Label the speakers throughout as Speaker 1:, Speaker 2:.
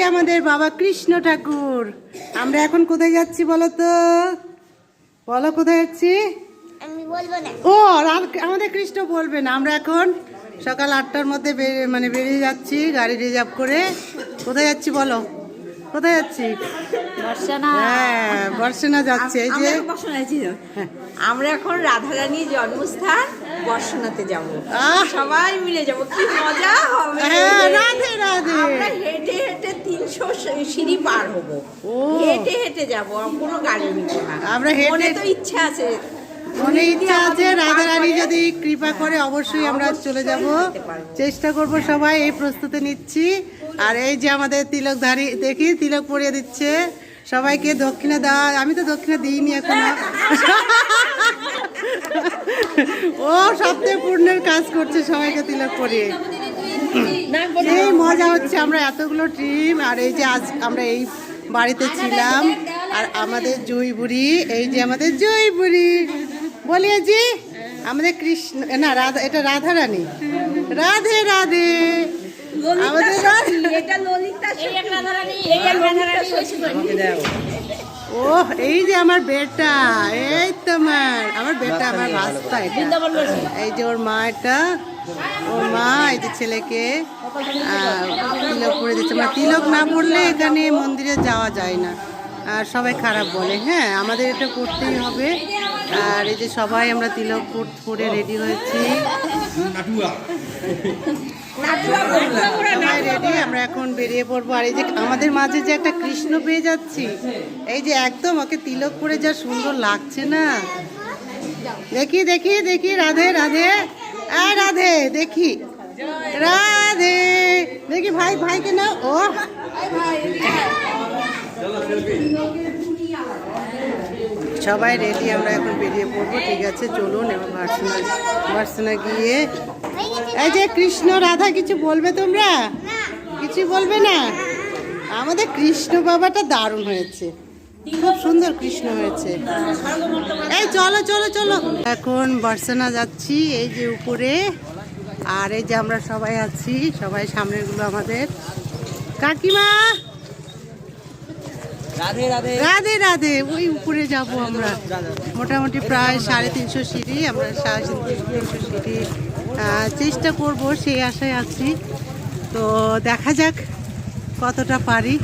Speaker 1: যে আমাদের বাবা কৃষ্ণ ঠাকুর। আমরা এখন কোথায় যাচ্ছি বলো তো? বলো কোথায় যাচ্ছি? ও আমাদের কৃষ্ণ বলবে না। আমরা এখন সকাল আটটার মধ্যে মানে বেরিয়ে যাচ্ছি গাড়ি রিজার্ভ করে। কোথায় যাচ্ছি বলো? কোথায় যাচ্ছি? হ্যাঁ বর্ষনা যাচ্ছে এই যে
Speaker 2: আমরা এখন রাধারানীর জন্মস্থান বর্ষনাতে যাব। সবাই মিলে যাব। কি মজা হবে।
Speaker 1: হ্যাঁ, রাধে রাধে।
Speaker 2: আমরা হেঁটে হেঁটে তিনশো সিঁড়ি পার হব। হেঁটে হেঁটে যাব কোনো গাড়ি নিব না।
Speaker 1: আমরা হেঁটে-
Speaker 2: মনে তো ইচ্ছা আছে।
Speaker 1: মনে ইচ্ছা আছে
Speaker 2: আমাদের
Speaker 1: রাধা রানী যদি কৃপা করে অবশ্যই আমরা চলে যাব। চেষ্টা করব সবাই এই প্রস্তুতি নিচ্ছি। আর এই যে আমাদের তিলকধারী দেখি তিলক পরিয়ে দিচ্ছে। সবাইকে দক্ষিণা দেওয়া আমি তো দক্ষিণা দিইনি এখনও। ও সপ্তাহে পূর্ণের কাজ করছে সবাইকে তিলক পরিয়ে। এই মজা হচ্ছে আমরা এতগুলো টিম আর এই যে আজ আমরা এই বাড়িতে ছিলাম, আর আমাদের জয় বুড়ি, এই যে আমাদের জয় বুড়ি। বলিয়ে জি, আমাদের কৃষ্ণ, না, রাধা, এটা রাধা রানী রাধে রাধে। আমাদের রাধে
Speaker 2: এটা ললিতা
Speaker 1: ও এই যে আমার বেটা এই তো আমার আমার বেটা আমার এটা। এই যে ওর মা এটা ওর মা এই যে ছেলেকে তিলক পরে দিচ্ছে। মানে তিলক না পড়লে এখানে মন্দিরে যাওয়া যায় না। আর সবাই খারাপ বলে। হ্যাঁ আমাদের এটা করতেই হবে। আর এই যে সবাই আমরা তিলক পর- রেডি হয়েছি। সবাই রেডি আমরা এখন বেরিয়ে পড়ব। আর এই যে আমাদের মাঝে যে একটা কৃষ্ণ পেয়ে যাচ্ছি, এই যে একদম ওকে তিলক করে যা সুন্দর লাগছে না। দেখি দেখি দেখি, রাধে রাধে। আয় রাধে, দেখি। রাধে, দেখি ভাই, ভাইকে না ও সবাই রেডি আমরা এখন বেরিয়ে পড়ব, ঠিক আছে, চলুন, এবার ভার্সনা ভার্সনা গিয়ে এই যে কৃষ্ণ, রাধা, কিছু বলবে তোমরা? কিছু বলবে না? আমাদের কৃষ্ণ বাবাটা দারুণ হয়েছে। খুব সুন্দর কৃষ্ণ হয়েছে। এই, চলো চলো চলো। এখন বর্ষনা যাচ্ছি, এই যে উপরে। আর এই যে আমরা সবাই আছি, সবাই সামনেগুলো আমাদের। কাকিমা!
Speaker 3: রাধে রাধে।
Speaker 1: ওই উপরে যাব আমরা। মোটামুটি প্রায় সাড়ে তিনশো সিঁড়ি, আমরা সাড়ে তিনশো সিঁড়ি চেষ্টা করব, সেই আশায় আছি। তো দেখা যাক কতটা পারি।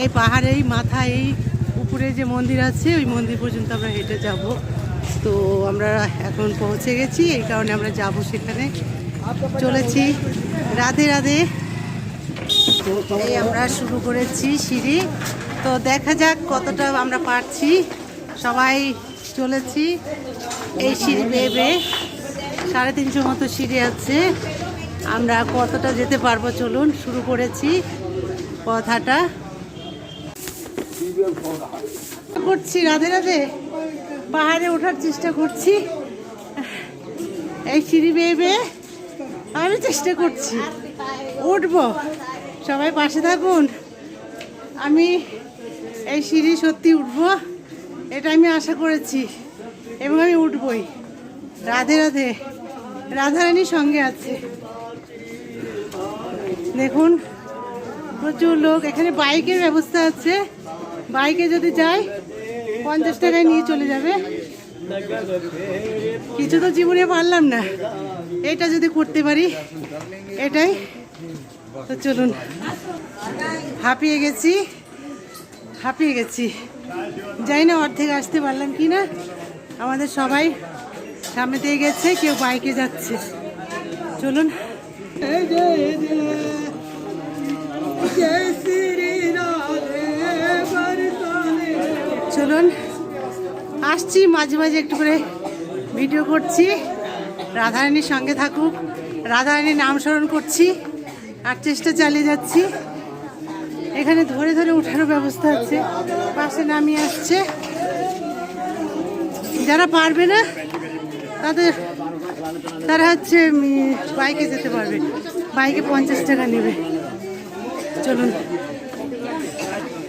Speaker 1: এই পাহাড়েই মাথা এই উপরে যে মন্দির আছে, ওই মন্দির পর্যন্ত আমরা হেঁটে যাব। তো আমরা এখন পৌঁছে গেছি, এই কারণে আমরা যাব সেখানে। চলেছি। রাধে রাধে। এই আমরা শুরু করেছি সিঁড়ি। তো দেখা যাক কতটা আমরা পারছি। সবাই চলেছি এই সিঁড়ি বেয়ে বেয়ে সাড়ে তিনশো মতো সিঁড়ি আছে। আমরা কতটা যেতে পারব চলুন, শুরু করেছি কথাটা। করছি, রাধে রাধে। পাহাড়ে ওঠার চেষ্টা করছি। এই সিঁড়ি বেয়ে বেয়ে আমি চেষ্টা করছি। উঠবো। সবাই পাশে থাকুন। আমি এই সিঁড়ি সত্যি উঠবো? এটা আমি আশা করেছি। এবং আমি উঠবই। রাধে রাধে। রাধারানীর সঙ্গে আছে। দেখুন, প্রচুর লোক। এখানে বাইকের ব্যবস্থা আছে। বাইকে যদি যাই, পঞ্চাশ টাকায় নিয়ে চলে যাবে। কিছু তো জীবনে পারলাম না। এটা যদি করতে পারি, এটাই। তো চলুন, হাঁপিয়ে গেছি। হাঁপিয়ে গেছি। যাই না অর্ধেক আসতে পারলাম কি না। আমাদের সবাই সামনে দিয়ে গেছে, কেউ বাইকে যাচ্ছে। চলুন। চলুন। আসছি, মাঝে মাঝে একটু করে ভিডিও করছি। রাধারানীর সঙ্গে থাকুক। রাধারানীর নাম স্মরণ করছি। আর চেষ্টা চালিয়ে যাচ্ছি। এখানে ধরে ধরে ওঠারও ব্যবস্থা আছে। পাশে নামিয়ে আসছে। যারা পারবে না, তাদের, তারা হচ্ছে বাইকে যেতে পারবে। বাইকে পঞ্চাশ টাকা নেবে। চলুন।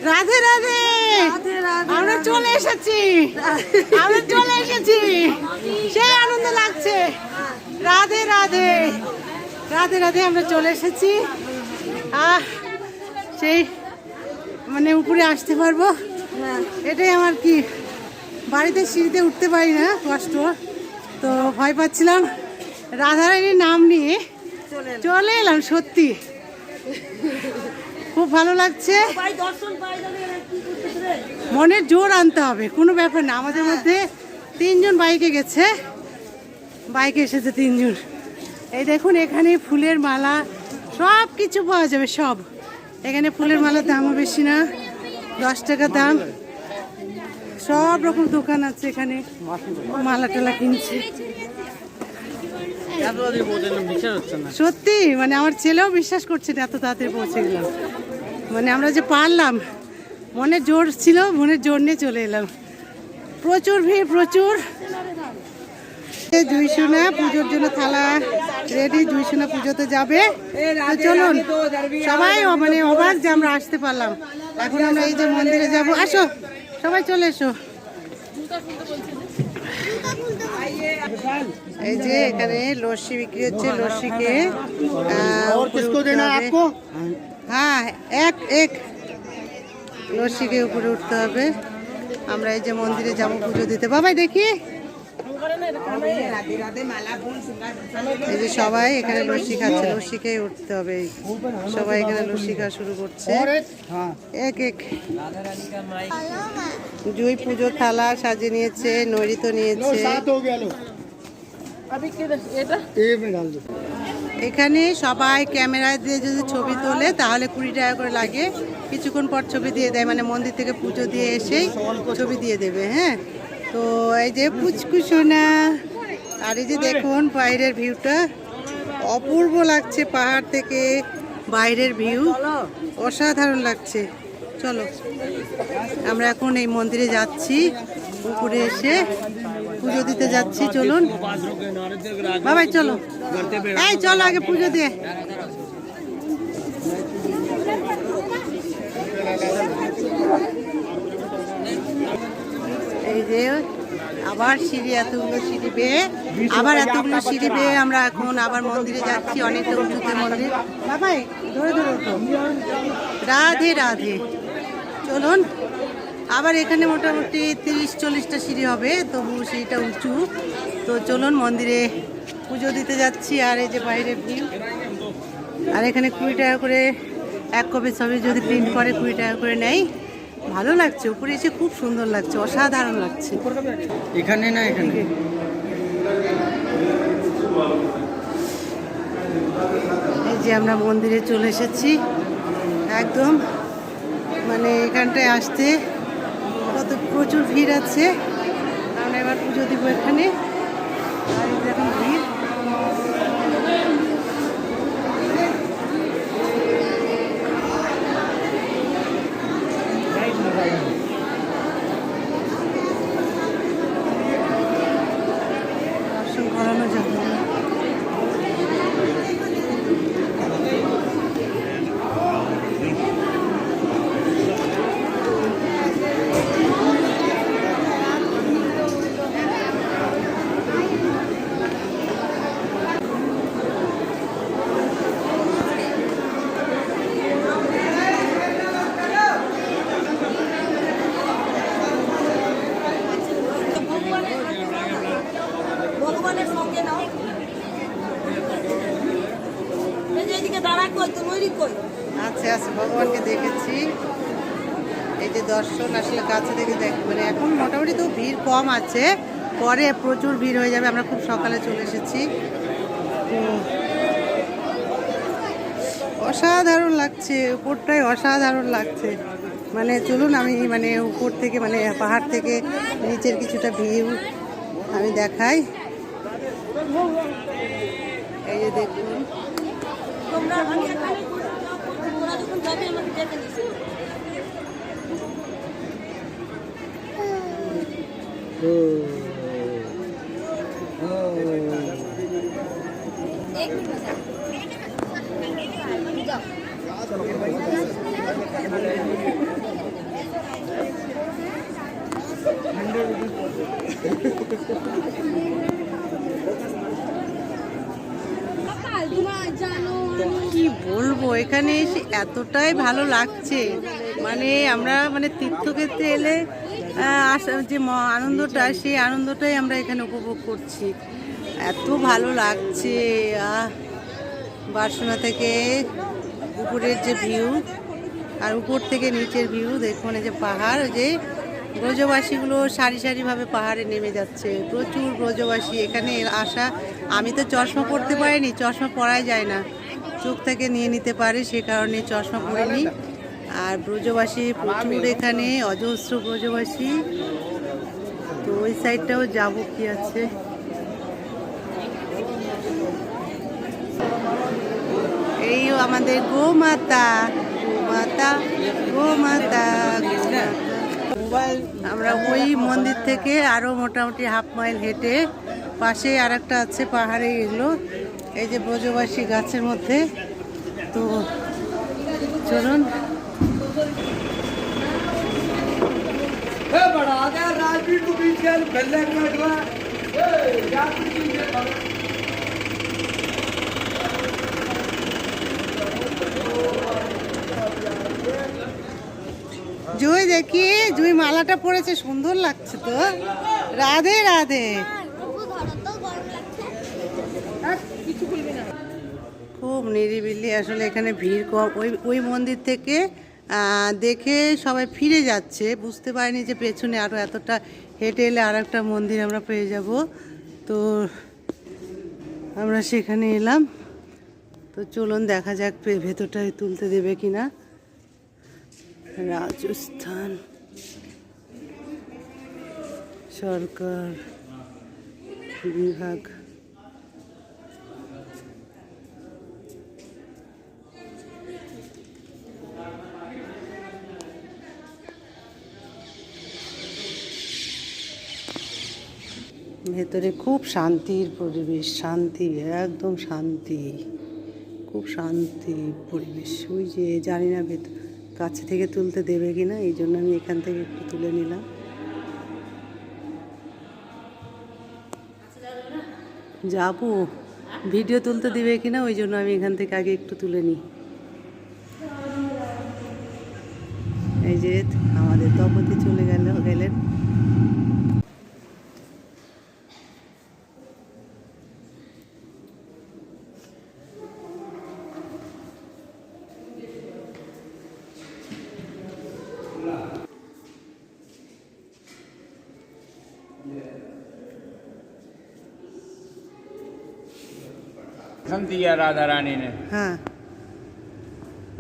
Speaker 1: রাধে রাধে! আমরা চলে এসেছি। আমরা চলে এসেছি। সেই আনন্দ লাগছে। রাধে রাধে! রাধে রাধে, আমরা চলে এসেছি। আহ সেই মানে উপরে আসতে পারব। এটাই আমার কি বাড়িতে সিঁড়িতে উঠতে পারি না কষ্ট। তো ভয় পাচ্ছিলাম। রাধারানীর নাম নিয়ে চলে এলাম। সত্যি। খুব ভালো লাগছে। মনের জোর আনতে হবে কোনো ব্যাপার না। আমাদের মধ্যে তিনজন বাইকে গেছে। বাইকে এসেছে তিনজন। এই দেখুন এখানে ফুলের মালা সব কিছু পাওয়া যাবে সব। এখানে ফুলের মালার দামও বেশি না দশ টাকা দাম। সব রকম দোকান আছে এখানে মালা টালা কিনছে। সত্যি মানে আমার ছেলেও বিশ্বাস করছে না এত তাড়াতাড়ি পৌঁছে গেলাম। মানে আমরা যে পারলাম মনে জোর ছিল মনের জোর নিয়ে চলে এলাম। প্রচুর ভিড় প্রচুর। দুই সোনা পুজোর জন্য থালা রেডি দুই সোনা পুজোতে যাবে। তো চলুন সবাই মানে অবাক যে আমরা আসতে পারলাম। এখন আমরা এই যে মন্দিরে যাব। আসো সবাই চলে এসো। এই যে এখানে লস্যি বিক্রি হচ্ছে লস্যিকে হবে। হ্যাঁ এক এক। লস্যিকে উপরে উঠতে হবে। আমরা এই যে মন্দিরে যাব পুজো দিতে। বাবাই দেখি। এই যে সবাই এখানে লস্যি খাচ্ছে লস্যিকে উঠতে হবে। সবাই এখানে লস্যি খাওয়া শুরু করছে। এক এক। জুই পুজো থালা সাজিয়ে নিয়েছে নৈরিত নিয়েছে। এখানে সবাই ক্যামেরা দিয়ে যদি ছবি তোলে, তাহলে কুড়ি টাকা করে লাগে। কিছুক্ষণ পর ছবি দিয়ে দেয় মানে মন্দির থেকে পুজো দিয়ে এসেই ছবি দিয়ে দেবে হ্যাঁ? তো এই যে পুচকু সোনা, আর এই যে দেখুন বাইরের ভিউটা, অপূর্ব লাগছে পাহাড় থেকে বাইরের ভিউ। অসাধারণ লাগছে। চলো, আমরা এখন এই মন্দিরে যাচ্ছি উপরে এসে পুজো দিতে যাচ্ছি, চলুন। বাবাই, চলো। এই, চলো আগে পুজো দিয়ে। এই যে আবার সিঁড়ি এতগুলো সিঁড়ি বেয়ে, আবার এতগুলো সিঁড়ি বেয়ে আমরা এখন আবার মন্দিরে যাচ্ছি অনেকটা উঁচুতে মন্দির। বাবাই ধরে ধরে। রাধে রাধে। চলুন, আবার এখানে মোটামুটি তিরিশ, চল্লিশটা সিঁড়ি হবে, তবু সিঁড়িটা উঁচু। তো চলুন মন্দিরে পুজো দিতে যাচ্ছি, আর এই যে বাইরে ভিউ। আর এখানে কুড়ি টাকা করে এক কপি ছবি যদি প্রিন্ট করে, কুড়ি টাকা করে নেয়। ভালো লাগছে উপরে এসে খুব সুন্দর লাগছে অসাধারণ লাগছে।
Speaker 4: এখানে না এখানে?
Speaker 1: এই যে আমরা মন্দিরে চলে এসেছি একদম মানে এখানটায় আসতে কত প্রচুর ভিড় আছে। আমরা এবার পুজো দিব এখানে। আর ভিড় দর্শন করানো যাবে না
Speaker 2: ভগবানের সঙ্গে নাও এই যে এদিকে দাঁড়া কই তো নৈরি কই
Speaker 1: আচ্ছা আচ্ছা ভগবানকে দেখেছি। এই যে দর্শন আসলে কাছে থেকে দেখ মানে এখন মোটামুটি তো ভিড় কম আছে। পরে প্রচুর ভিড় হয়ে যাবে, আমরা খুব সকালে চলে এসেছি। অসাধারণ লাগছে, উপরটাই অসাধারণ লাগছে। মানে চলুন আমি মানে উপর থেকে মানে পাহাড় থেকে নিচের কিছুটা ভিউ আমি দেখাই। এই যে দেখুন।
Speaker 2: তোমরা আমি এখানে তোমরা যখন যাবে আমাকে ডেকে নিস
Speaker 3: সকাল তোমরা জানো
Speaker 1: কি বলব এখানে এসে এতটাই ভালো লাগছে। মানে আমরা মানে তীর্থক্ষেত্রে এলে আহ, আসা যে আনন্দটা সেই আনন্দটাই আমরা এখানে উপভোগ করছি। এত ভালো লাগছে আহ থেকে উপরের যে ভিউ আর উপর থেকে নিচের ভিউ দেখুন যে পাহাড় যে ব্রজবাসীগুলো সারি সারিভাবে পাহাড়ে নেমে যাচ্ছে। প্রচুর ব্রজবাসী এখানে আসা আমি তো চশমা পরতে পারিনি, চশমা পরাই যায় না। চোখ থেকে নিয়ে নিতে পারে, সে কারণে চশমা পরিনি। আর ব্রজবাসী প্রচুর এখানে, অজস্র ব্রজবাসী। তো ওই সাইডটাও যাব কি আছে। এই আমাদের গোমাতা গোমাতা গোমাতা। আমরা ওই মন্দির থেকে আরও মোটামুটি হাফ মাইল হেঁটে পাশে আর একটা আছে পাহাড়ে এগুলো। এই যে ব্রজবাসী গাছের মধ্যে। তো চলুন। জুই দেখি জুই মালাটা পরেছে সুন্দর লাগছে তো। রাধে রাধে খুব নিরিবিলি আসলে এখানে ভিড় কম। ওই ওই মন্দির থেকে দেখে সবাই ফিরে যাচ্ছে। বুঝতে পারিনি যে পেছনে আরও এতটা হেঁটে এলে আর একটা মন্দির আমরা পেয়ে যাব। তো আমরা সেখানে এলাম। তো চলুন দেখা যাক ভেতরটায় তুলতে দেবে কিনা। রাজস্থান। সরকার, বিভাগ। ভেতরে খুব শান্তির পরিবেশ, শান্তি, একদম শান্তি, খুব শান্তি পরিবেশ। ওই যে জানি না ভেতর কাছে থেকে তুলতে দেবে কি না, এই জন্য আমি এখান থেকে একটু তুলে নিলাম। যাব। ভিডিও তুলতে দিবে কি না, ওই জন্য আমি এখান থেকে আগে একটু তুলে নিই এই যে আমাদের দম্পতি চলে গেল গেলেন
Speaker 3: दर्शन दिया राधा रानी ने
Speaker 1: हाँ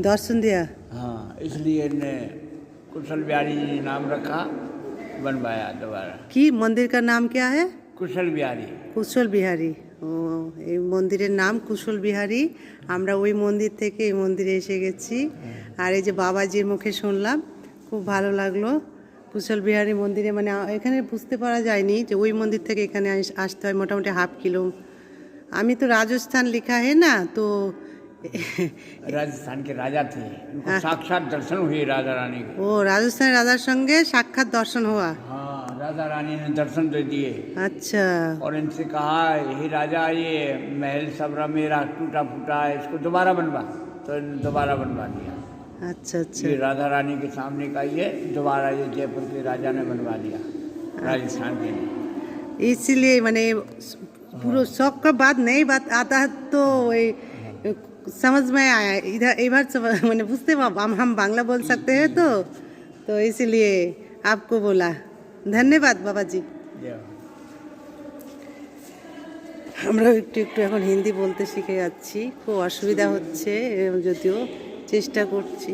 Speaker 1: दर्शन दिया
Speaker 3: हाँ इसलिए ने कुशल बिहारी जी नाम रखा बनवाया दोबारा
Speaker 1: কি মন্দির का नाम क्या है
Speaker 3: कुशल बिहारी
Speaker 1: কুশল বিহারী ও এই মন্দিরের নাম কুশল বিহারী আমরা ওই মন্দির থেকে এই মন্দিরে এসে গেছি আর এই যে বাবাজির মুখে শুনলাম খুব ভালো লাগলো কুশল বিহারী মন্দিরে মানে আ- এখানে বুঝতে পারা যায়নি যে ওই মন্দির থেকে এখানে আস- আসতে হয় মোটামুটি হাফ কিলো আমি তো রাজস্থান লিখা है না তো
Speaker 3: राजस्थान के राजा थे उनको साक्षात दर्शन हुए राधा रानी के
Speaker 1: ও রাজস্থানের রাজার সঙ্গে সাক্ষাৎ দর্শন হওয়া
Speaker 3: हाँ राधा रानी ने दर्शन दे दिए
Speaker 1: আচ্ছা
Speaker 3: और इनसे कहा हे राजा ये महल सबरा मेरा टूटा फूटा है इसको दोबारा बनवा तो इन्होंने दोबारा बनवा दिया
Speaker 1: আচ্ছা আচ্ছা
Speaker 3: ये राधा रानी के सामने का ये दोबारा ये जयपुर के राजा ने बनवा दिया राजस्थान के लिए
Speaker 1: इसीलिए मैंने पूरा शौक का बात नहीं बात आता है तो वही समझ में आया इधर इधर समझ- मैंने बुझते पा- हम हम बांग्ला बोल सकते हैं तो तो इसीलिए आपको बोला ধন্যবাদ বাবাজি
Speaker 3: जय हो।
Speaker 1: আমরা একটু একটু এখন হিন্দি বলতে শিখে যাচ্ছি খুব অসুবিধা হচ্ছে এরম যদিও চেষ্টা করছি